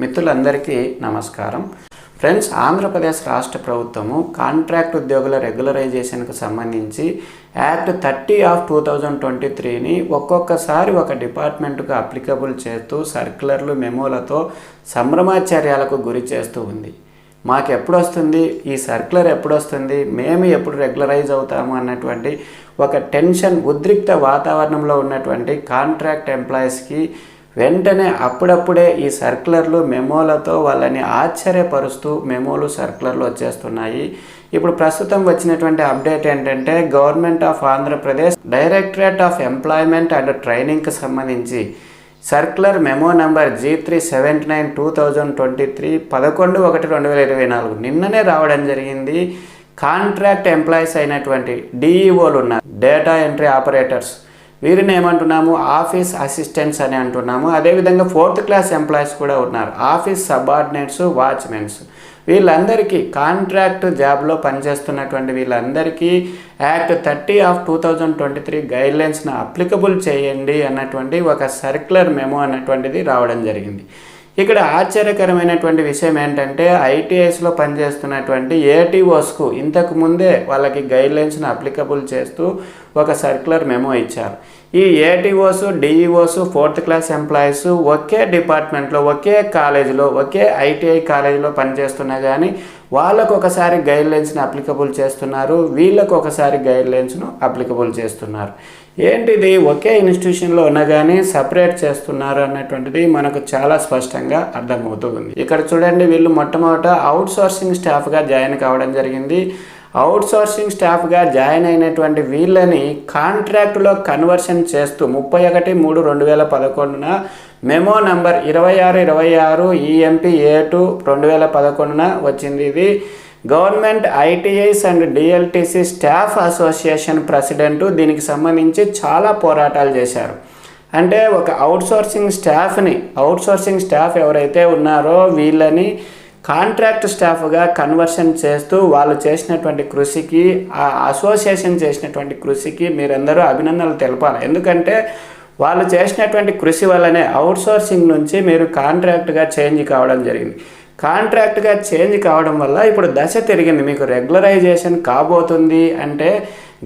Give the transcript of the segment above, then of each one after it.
మిత్రులందరికీ నమస్కారం. ఫ్రెండ్స్ ఆంధ్రప్రదేశ్ రాష్ట్ర ప్రభుత్వము కాంట్రాక్ట్ ఉద్యోగుల రెగ్యులరైజేషన్కు సంబంధించి act thirty of two thousand twenty త్రీని ఒక్కొక్కసారి ఒక డిపార్ట్మెంట్కు అప్లికబుల్ చేస్తూ సర్క్యులర్లు మెమోలతో సంభ్రమాచర్యాలకు గురి చేస్తూ ఉంది. మాకు ఎప్పుడు వస్తుంది ఈ సర్క్యులర్ ఎప్పుడు వస్తుంది మేము ఎప్పుడు రెగ్యులరైజ్ అవుతాము? అన్నటువంటి ఒక టెన్షన్ ఉద్రిక్త వాతావరణంలో ఉన్నటువంటి కాంట్రాక్ట్ ఎంప్లాయీస్కి వెంటనే అప్పుడప్పుడే ఈ సర్క్యులర్లు మెమోలతో వాళ్ళని ఆశ్చర్యపరుస్తూ మెమోలు సర్క్యులర్లు వచ్చేస్తున్నాయి. ఇప్పుడు ప్రస్తుతం వచ్చినటువంటి అప్డేట్ ఏంటంటే government of Andhra Pradesh directorate of employment and ట్రైనింగ్కి సంబంధించి circular memo number G three seventy nine two thousand twenty three పదకొండు ఒకటి రెండు వేల ఇరవై నాలుగు నిన్ననే రావడం జరిగింది. కాంట్రాక్ట్ ఎంప్లాయీస్ అయినటువంటి డిఈఓలు ఉన్నారు డేటా ఎంట్రీ ఆపరేటర్స్. వీరిని ఏమంటున్నాము? ఆఫీస్ అసిస్టెంట్స్ అని అంటున్నాము. అదేవిధంగా ఫోర్త్ క్లాస్ ఎంప్లాయీస్ కూడా ఉన్నారు. Office subordinates watchmens. వీళ్ళందరికీ కాంట్రాక్ట్ జాబ్లో పనిచేస్తున్నటువంటి వీళ్ళందరికీ act thirty of two thousand twenty three గైడ్లైన్స్ను applicable చేయండి అన్నటువంటి ఒక సర్క్యులర్ మెమో అన్నటువంటిది రావడం జరిగింది. ఇక్కడ ఆశ్చర్యకరమైనటువంటి విషయం ఏంటంటే ఐటీఐస్లో పనిచేస్తున్నటువంటి ఏటీఓస్కు ఇంతకు ముందే వాళ్ళకి గైడ్లైన్స్ను అప్లికబుల్ చేస్తూ ఒక సర్క్యులర్ మెమో ఇచ్చారు. ఈ ATOs DEOs fourth class employees ఒకే డిపార్ట్మెంట్లో ఒకే కాలేజీలో ఒకే ఐటీఐ కాలేజీలో పనిచేస్తున్నా కానీ వాళ్ళకు ఒకసారి గైడ్లైన్స్ని అప్లికబుల్ చేస్తున్నారు వీళ్ళకు ఒకసారి గైడ్లైన్స్ను అప్లికబుల్ చేస్తున్నారు. ఏంటిది? ఒకే ఇన్స్టిట్యూషన్లో ఉన్నా కానీ సపరేట్ చేస్తున్నారు అన్నటువంటిది మనకు చాలా స్పష్టంగా అర్థమవుతూ ఉంది. ఇక్కడ చూడండి వీళ్ళు మొట్టమొదట అవుట్ సోర్సింగ్ స్టాఫ్గా జాయిన్ కావడం జరిగింది. అవుట్సోర్సింగ్ స్టాఫ్గా జాయిన్ అయినటువంటి వీళ్ళని కాంట్రాక్టులో కన్వర్షన్ చేస్తూ ముప్పై ఒకటి మూడు రెండు వేల పదకొండున మెమో నంబర్ ఇరవై ఆరు ఇరవై ఆరు ఈఎంపీ ఏ టూ రెండు వేల పదకొండున వచ్చింది ఇది. Government ITIs and DLTC staff association president దీనికి సంబంధించి చాలా పోరాటాలు చేశారు. అంటే ఒక అవుట్సోర్సింగ్ స్టాఫ్ని అవుట్సోర్సింగ్ స్టాఫ్ ఎవరైతే ఉన్నారో వీళ్ళని కాంట్రాక్ట్ స్టాఫ్గా కన్వర్షన్ చేస్తూ వాళ్ళు చేసినటువంటి కృషికి ఆ అసోసియేషన్ చేసినటువంటి కృషికి మీరందరూ అభినందనలు తెలపాలి. ఎందుకంటే వాళ్ళు చేసినటువంటి కృషి వల్లనే అవుట్సోర్సింగ్ నుంచి మీరు కాంట్రాక్ట్గా చేంజ్ కావడం జరిగింది. కాంట్రాక్ట్గా చేంజ్ కావడం వల్ల ఇప్పుడు దశ తిరిగింది. మీకు రెగ్యులరైజేషన్ కాబోతుంది అంటే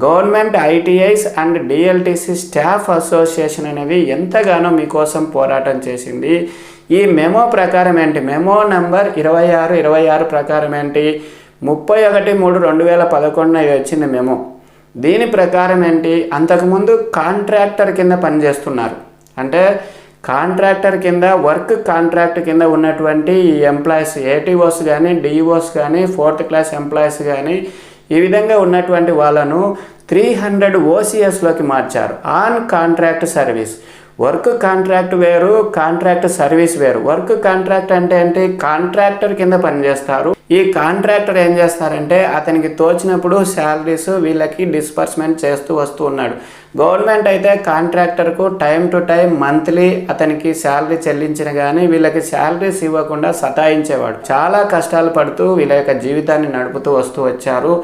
government ITIs and DLTC staff association అనేది ఎంతగానో మీకోసం పోరాటం చేసింది. ఈ మెమో ప్రకారం ఏంటి? మెమో నెంబర్ ఇరవై ఆరు ఇరవై ఆరు ప్రకారం ఏంటి? ముప్పై ఒకటి మూడు రెండు వేల పదకొండున వచ్చింది మెమో దీని ప్రకారం ఏంటి? అంతకుముందు కాంట్రాక్టర్ కింద పనిచేస్తున్నారు. అంటే కాంట్రాక్టర్ కింద వర్క్ కాంట్రాక్ట్ కింద ఉన్నటువంటి ఈ ఎంప్లాయీస్ ఏటీఓస్ కానీ డిఈఓస్ కానీ ఫోర్త్ క్లాస్ ఎంప్లాయీస్ కానీ ఈ విధంగా ఉన్నటువంటి వాళ్ళను త్రీ హండ్రెడ్ ఓసీఎస్లోకి మార్చారు. On contract service work contract వేరు కాంట్రాక్ట్ సర్వీస్ వేరు. వర్క్ కాంట్రాక్ట్ అంటే ఏంటి? కాంట్రాక్టర్ కింద పనిచేస్తారు ఈ కాంట్రాక్టర్ ఏం చేస్తారంటే అతనికి తోచినప్పుడు శాలరీస్ వీళ్ళకి డిస్పర్స్మెంట్ చేస్తూ వస్తూ ఉన్నాడు. గవర్నమెంట్ అయితే కాంట్రాక్టర్కు టైం టు టైం మంత్లీ అతనికి శాలరీ చెల్లించిన కానీ వీళ్ళకి శాలరీస్ ఇవ్వకుండా సతాయించేవాడు. చాలా కష్టాలు పడుతూ వీళ్ళ యొక్క జీవితాన్ని నడుపుతూ వస్తూ వచ్చారు.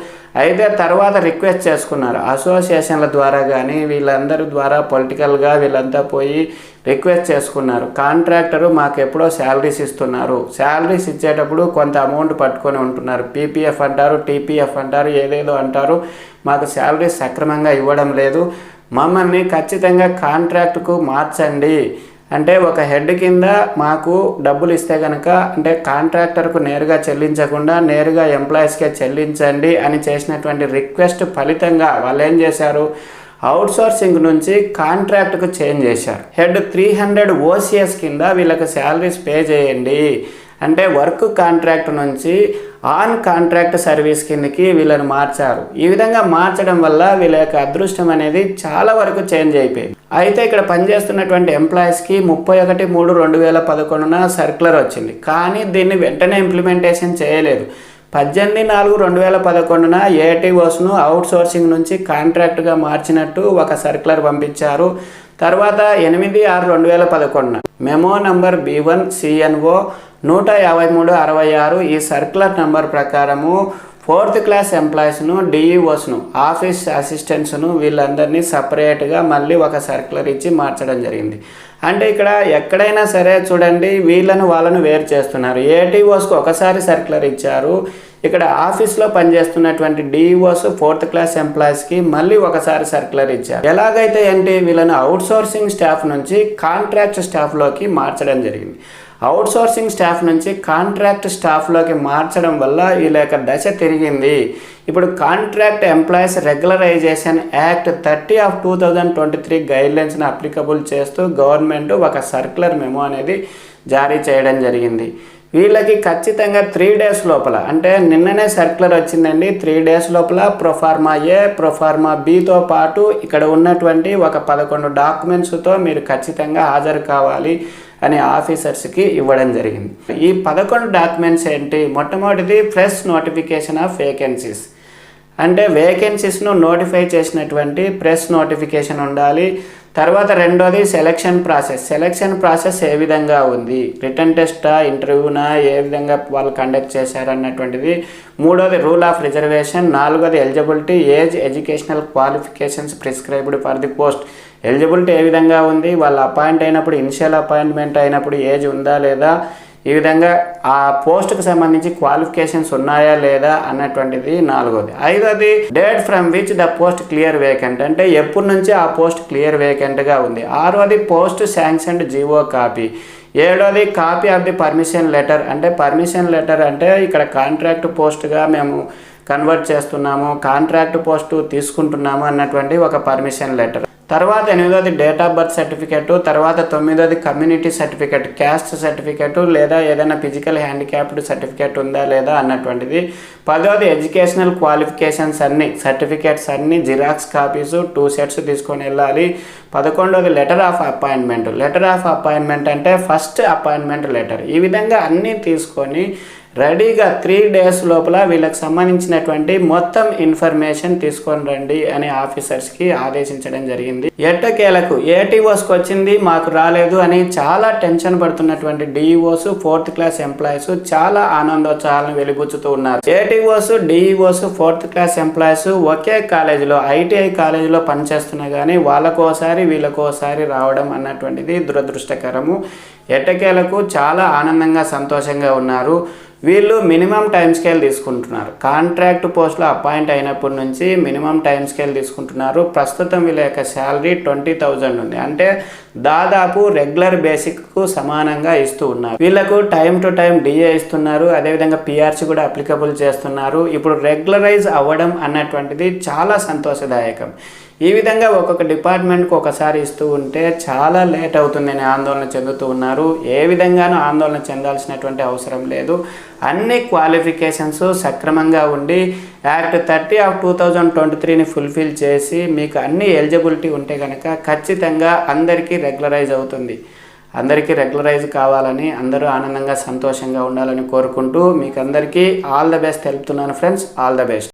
అయితే తర్వాత రిక్వెస్ట్ చేసుకున్నారు. అసోసియేషన్ల ద్వారా కానీ వీళ్ళందరి ద్వారా పొలిటికల్గా వీళ్ళంతా పోయి రిక్వెస్ట్ చేసుకున్నారు. కాంట్రాక్టరు మాకు ఎప్పుడో శాలరీస్ ఇస్తున్నారు. శాలరీస్ ఇచ్చేటప్పుడు కొంత అమౌంట్ పట్టుకొని ఉంటున్నారు. పీపీఎఫ్ అంటారు టీపీఎఫ్ అంటారు ఏదేదో అంటారు. మాకు శాలరీస్ సక్రమంగా ఇవ్వడం లేదు. మమ్మల్ని ఖచ్చితంగా కాంట్రాక్ట్కు మార్చండి. అంటే ఒక హెడ్ కింద మాకు డబ్బులు ఇస్తే కనుక అంటే కాంట్రాక్టర్కు నేరుగా చెల్లించకుండా నేరుగా ఎంప్లాయీస్కే చెల్లించండి అని చేసినటువంటి రిక్వెస్ట్ ఫలితంగా వాళ్ళు ఏం చేశారు? అవుట్ సోర్సింగ్ నుంచి కాంట్రాక్ట్కు చేంజ్ చేశారు. హెడ్ త్రీ హండ్రెడ్ ఓసీఎస్ కింద వీళ్ళకి శాలరీస్ పే చేయండి. అంటే వర్క్ కాంట్రాక్ట్ నుంచి ఆన్ కాంట్రాక్ట్ సర్వీస్ కిందకి వీళ్ళని మార్చారు. ఈ విధంగా మార్చడం వల్ల వీళ్ళ యొక్క అదృష్టం అనేది చాలా వరకు చేంజ్ అయిపోయింది. అయితే ఇక్కడ పనిచేస్తున్నటువంటి ఎంప్లాయీస్కి ముప్పై ఒకటి మూడు రెండు వేల పదకొండున సర్క్యులర్ వచ్చింది. కానీ దీన్ని వెంటనే ఇంప్లిమెంటేషన్ చేయలేదు. పద్దెనిమిది నాలుగు రెండు వేల పదకొండున ఏటీఓస్ను అవుట్ సోర్సింగ్ నుంచి కాంట్రాక్ట్గా మార్చినట్టు ఒక సర్క్యులర్ పంపించారు. తర్వాత ఎనిమిది ఆరు రెండు వేల పదకొండున. Memo number B one CNO నూట యాభై మూడు అరవై ఆరు ఈ సర్క్యులర్ నంబర్ ప్రకారము ఫోర్త్ క్లాస్ ఎంప్లాయీస్ను డిఈఓస్ను ఆఫీస్ అసిస్టెంట్స్ను వీళ్ళందరినీ సపరేట్గా మళ్ళీ ఒక సర్క్యులర్ ఇచ్చి మార్చడం జరిగింది. అంటే ఇక్కడ ఎక్కడైనా సరే చూడండి వీళ్ళను వాళ్ళను వేరు చేస్తున్నారు. ఏటీఓస్కి ఒకసారి సర్క్యులర్ ఇచ్చారు. ఇక్కడ ఆఫీస్లో పనిచేస్తున్నటువంటి డిఈఓస్ ఫోర్త్ క్లాస్ ఎంప్లాయీస్కి మళ్ళీ ఒకసారి సర్క్యులర్ ఇచ్చారు. ఎలాగైతే ఏంటి వీళ్ళని అవుట్సోర్సింగ్ స్టాఫ్ నుంచి కాంట్రాక్ట్ స్టాఫ్లోకి మార్చడం జరిగింది. అవుట్సోర్సింగ్ స్టాఫ్ నుంచి కాంట్రాక్ట్ స్టాఫ్లోకి మార్చడం వల్ల వీళ్ళ యొక్క దశ తిరిగింది. ఇప్పుడు contract employees regularization act thirty of two thousand twenty three గైడ్లైన్స్ని applicable చేస్తూ గవర్నమెంట్ ఒక సర్క్యులర్ మెమో అనేది జారీ చేయడం జరిగింది. వీళ్ళకి ఖచ్చితంగా త్రీ డేస్ లోపల అంటే నిన్ననే సర్క్యులర్ వచ్చిందండి త్రీ డేస్ లోపల ప్రొఫార్మా ఏ ప్రొఫార్మా బితో పాటు ఇక్కడ ఉన్నటువంటి ఒక పదకొండు డాక్యుమెంట్స్తో మీరు ఖచ్చితంగా హాజరు కావాలి అని ఆఫీసర్స్కి ఇవ్వడం జరిగింది. ఈ పదకొండు డాక్యుమెంట్స్ ఏంటి? మొట్టమొదటిది ప్రెస్ నోటిఫికేషన్ ఆఫ్ వేకెన్సీస్ అంటే వేకెన్సీస్ను నోటిఫై చేసినటువంటి ప్రెస్ నోటిఫికేషన్ ఉండాలి. తర్వాత రెండోది సెలక్షన్ ప్రాసెస్ సెలక్షన్ ప్రాసెస్ ఏ విధంగా ఉంది? రిటర్న్ టెస్టా ఇంటర్వ్యూనా ఏ విధంగా వాళ్ళు కండక్ట్ చేశారు అన్నటువంటిది మూడోది రూల్ ఆఫ్ రిజర్వేషన్ నాలుగోది eligibility age educational qualifications prescribed for the post eligibility ఏ విధంగా ఉంది? వాళ్ళు అపాయింట్ అయినప్పుడు ఇనిషియల్ అపాయింట్మెంట్ అయినప్పుడు ఏజ్ ఉందా లేదా? ఈ విధంగా ఆ పోస్ట్కి సంబంధించి క్వాలిఫికేషన్స్ ఉన్నాయా లేదా అన్నటువంటిది నాలుగోది. ఐదోది date from which the post clear vacant అంటే ఎప్పటి నుంచి ఆ పోస్ట్ క్లియర్ వేకెంట్గా ఉంది. ఆరోది post sanctioned GO copy. ఏడోది copy of the permission letter అంటే పర్మిషన్ లెటర్ అంటే ఇక్కడ కాంట్రాక్ట్ పోస్ట్గా మేము కన్వర్ట్ చేస్తున్నాము కాంట్రాక్ట్ పోస్టు తీసుకుంటున్నాము అన్నటువంటి ఒక పర్మిషన్ లెటర్. తర్వాత ఎనిమిదోది డేట్ ఆఫ్ బర్త్ సర్టిఫికేటు తర్వాత తొమ్మిదోది కమ్యూనిటీ సర్టిఫికేట్ క్యాస్ట్ సర్టిఫికేటు లేదా ఏదైనా ఫిజికల్ హ్యాండిక్యాప్డ్ సర్టిఫికేట్ ఉందా లేదా అన్నటువంటిది. పదోది ఎడ్యుకేషనల్ క్వాలిఫికేషన్స్ అన్ని సర్టిఫికేట్స్ అన్ని జిరాక్స్ కాపీస్ టూ సెట్స్ తీసుకొని వెళ్ళాలి. పదకొండోది letter of appointment letter of appointment అంటే ఫస్ట్ అపాయింట్మెంట్ లెటర్ ఈ విధంగా అన్నీ తీసుకొని రెడీగా త్రీ డేస్ లోపల వీళ్ళకి సంబంధించినటువంటి మొత్తం ఇన్ఫర్మేషన్ తీసుకొని రండి అని ఆఫీసర్స్కి ఆదేశించడం జరిగింది. ఎట్టకేలకు ఏటీఓస్కి వచ్చింది మాకు రాలేదు అని చాలా టెన్షన్ పడుతున్నటువంటి డిఈఓస్ ఫోర్త్ క్లాస్ ఎంప్లాయీస్ చాలా ఆనందోత్సాహాలను వెలిబుచ్చుతూ ఉన్నారు. ATOs DEOs fourth class employees ఒకే కాలేజీలో ఐటీఐ కాలేజీలో పనిచేస్తున్నా కానీ వాళ్ళకోసారి వీళ్ళకోసారి రావడం అన్నటువంటిది దురదృష్టకరము. ఎట్టకేలకు చాలా ఆనందంగా సంతోషంగా ఉన్నారు. వీళ్ళు మినిమం టైం స్కేల్ తీసుకుంటున్నారు. కాంట్రాక్ట్ పోస్ట్లో అపాయింట్ అయినప్పటి నుంచి మినిమం టైం స్కేల్ తీసుకుంటున్నారు. ప్రస్తుతం వీళ్ళ యొక్క శాలరీ ట్వంటీ థౌజండ్ ఉంది. అంటే దాదాపు రెగ్యులర్ బేసిక్కు సమానంగా ఇస్తూ ఉన్నారు. వీళ్ళకు టైం టు టైం డిఏ ఇస్తున్నారు. అదేవిధంగా పిఆర్సీ కూడా అప్లికబుల్ చేస్తున్నారు. ఇప్పుడు రెగ్యులరైజ్ అవ్వడం అన్నటువంటిది చాలా సంతోషదాయకం. ఈ విధంగా ఒక్కొక్క డిపార్ట్మెంట్కి ఒకసారి ఇస్తూ ఉంటే చాలా లేట్ అవుతుందని ఆందోళన చెందుతూ ఉన్నారు. ఏ విధంగానూ ఆందోళన చెందాల్సినటువంటి అవసరం లేదు. అన్ని క్వాలిఫికేషన్స్ సక్రమంగా ఉండి act thirty of two thousand twenty త్రీని ఫుల్ఫిల్ చేసి మీకు అన్ని ఎలిజిబిలిటీ ఉంటే కనుక ఖచ్చితంగా అందరికీ రెగ్యులరైజ్ అవుతుంది. అందరికీ రెగ్యులరైజ్ కావాలని అందరూ ఆనందంగా సంతోషంగా ఉండాలని కోరుకుంటూ మీకు అందరికీ ఆల్ ద బెస్ట్. తెలుపుతున్నాను ఫ్రెండ్స్. All the best.